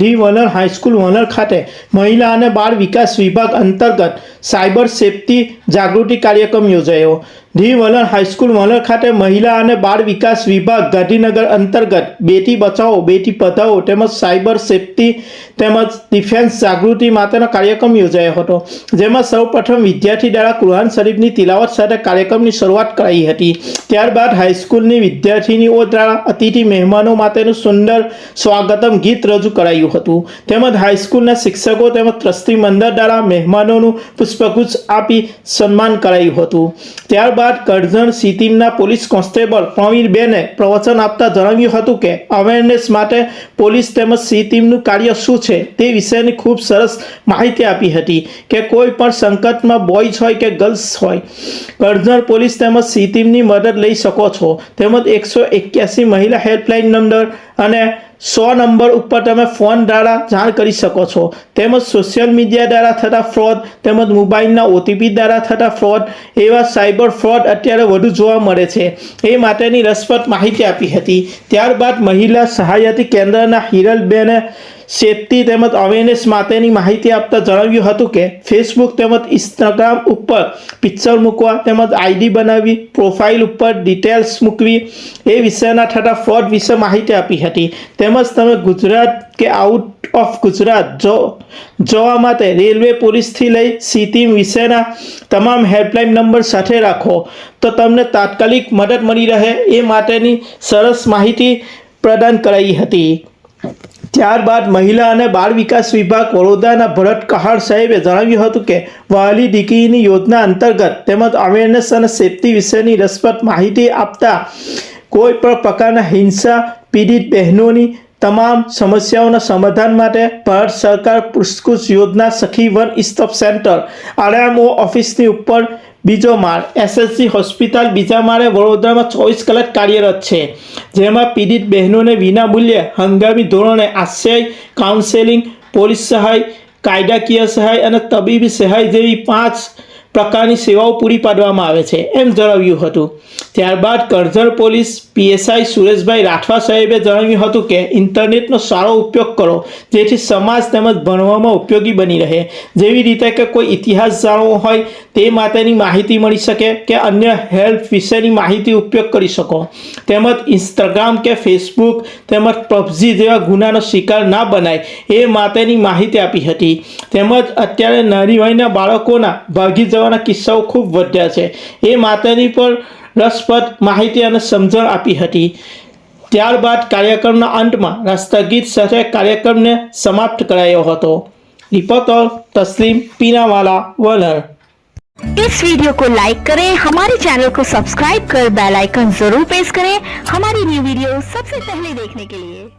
D વનર high school વનર ખાતે મહિલા અને બાળ વિકાસ વિભાગ અંતર્ગત સાયબર સેફટી જાગૃતિ કાર્યક્રમ યોજાયો. ડી વલણ હાઈસ્કૂલ વલણ ખાતે મહિલા અને બાળ વિકાસ વિભાગ ગાંધીનગર અંતર્ગત બેટી બચાવો, બેટી પઢાઓ તેમજ સાયબર સેફટી તેમજ ડિફેન્સ જાગૃતિ માટેનો કાર્યક્રમ યોજાયો હતો, જેમાં સૌપ્રથમ વિદ્યાર્થી દ્વારા કુરાન શરીફની તિલાવત સાથે કાર્યક્રમની શરૂઆત કરાઈ હતી. ત્યારબાદ હાઈસ્કૂલની વિદ્યાર્થીનીઓ દ્વારા અતિથિ મહેમાનો માટેનું સુંદર સ્વાગતમ ગીત રજૂ કરાયું હતું. તેમજ હાઈસ્કૂલના શિક્ષકો તેમજ ટ્રસ્ટી મંડળ દ્વારા મહેમાનોનું પુષ્પગુચ્છ આપી સન્માન કરાયું હતું. ત્યારબાદ કરજણ સિટીના પોલીસ કોન્સ્ટેબલ પ્રવીણબેને પ્રવચન આપતા જણાવ્યું હતું કે અવેરનેસ માટે પોલીસ તેમજ સી ટીમનું કાર્ય શું છે તે વિશેની ખૂબ સરસ માહિતી આપી હતી કે કોઈ પણ સંકટમાં બોયઝ હોય કે ગર્લ્સ હોય ગઢઝણ પોલીસ તેમજ સી ટીમની મદદ લઈ શકો છો. તેમજ એકસો એક્યાસી મહિલા હેલ્પલાઇન નંબર અને સો નંબર ઉપર તમે ફોન દ્વારા જાણ કરી શકો છો. તેમજ સોશિયલ મીડિયા દ્વારા થતા ફ્રોડ તેમજ મોબાઈલના ઓટીપી દ્વારા થતા ફ્રોડ એવા સાયબર ફ્રોડ અત્યારે વધુ જોવા મળે છે. એ માટેની રસપ્રદ માહિતી આપી હતી. ત્યારબાદ મહિલા સહાયતી કેન્દ્રના હિરલબેને સેફટી તેમજ અવેરનેસ માટેની માહિતી આપતા જણાવ્યું હતું કે ફેસબુક તેમજ ઇન્સ્ટાગ્રામ ઉપર પિક્ચર મૂકવા તેમજ આઈડી બનાવવી પ્રોફાઇલ ઉપર ડિટેલ્સ મૂકવી, એ વિષયના થતા ફ્રોડ વિશે માહિતી આપી હતી. તેમજ તમે ગુજરાત કે આઉટ ઓફ ગુજરાત જો, જોવા માટે રેલવે પોલીસથી લઈ સિટી વિશેના તમામ હેલ્પલાઇન નંબર સાથે રાખો, તો તમને તાત્કાલિક મદદ મળી રહે એ માટેની સરસ માહિતી પ્રદાન કરાઈ હતી. ત્યારબાદ મહિલા અને બાળ વિકાસ વિભાગ વડોદરાના ભરત કહાડ સાહેબે જણાવ્યું હતું કે વહાલી દીકરીની યોજના અંતર્ગત તેમજ અવેરનેસ અને સેફટી વિશેની રસપ્રદ માહિતી આપતા કોઈ પણ પ્રકારના હિંસા, પીડિત બહેનોની તમામ સમસ્યાઓના સમાધાન માટે ભારત સરકાર પુષ્કુશ યોજના સખી વન સ્ટોપ સેન્ટર આરએમઓ ઓફિસની ઉપર બીજો માળ એસએસસી હોસ્પિટલ, બીજા માળે વડોદરામાં ચોવીસ કલાક કાર્યરત છે. જેમાં પીડિત બહેનોને વિના મૂલ્યે હંગામી ધોરણે આશ્રય કાઉન્સેલિંગ પોલીસ સહાય, કાયદાકીય સહાય અને તબીબી સહાય જેવી પાંચ પ્રકારની સેવાઓ પૂરી પાડવામાં આવે છે. એમ જણાવ્યું હતું. ત્યારબાદ કરજણ પોલીસ પીએસઆઈ સુરેશભાઈ રાઠવા સાહેબે જણાવ્યું હતું કે, ઇન્ટરનેટનો સારો ઉપયોગ કરો, જેથી સમાજ તેમજ ભણવામાં ઉપયોગી બની રહે. જેવી રીતે કે કોઈ ઇતિહાસ જાણવો હોય, તે માટેની માહિતી મળી શકે કે અન્ય હેલ્પ વિશેની માહિતી ઉપયોગ કરી શકો. તેમજ ઇન્સ્ટાગ્રામ કે ફેસબુક તેમજ પબજી જેવા ગુનાનો શિકાર ના બનાય, એ માટેની માહિતી આપી હતી. તેમજ અત્યારે નાની વયના બાળકોના ભાગી જવાના કિસ્સાઓ ખૂબ વધ્યા છે. એ માટેની પણ રસપ્રદ માહિતી અને સમજણ આપી હતી ત્યારબાદ કાર્યક્રમના અંતમાં રાષ્ટ્રગીત સાથે કાર્યક્રમને સમાપ્ત કરાયો હતો રિપોર્ટર તસ્લીમ પીનાવાલા વલર इस वीडियो को लाइक करें हमारे चैनल को सब्सक्राइब कर बेल आइकन जरूर प्रेस करें हमारी न्यू वीडियो सबसे पहले देखने के लिए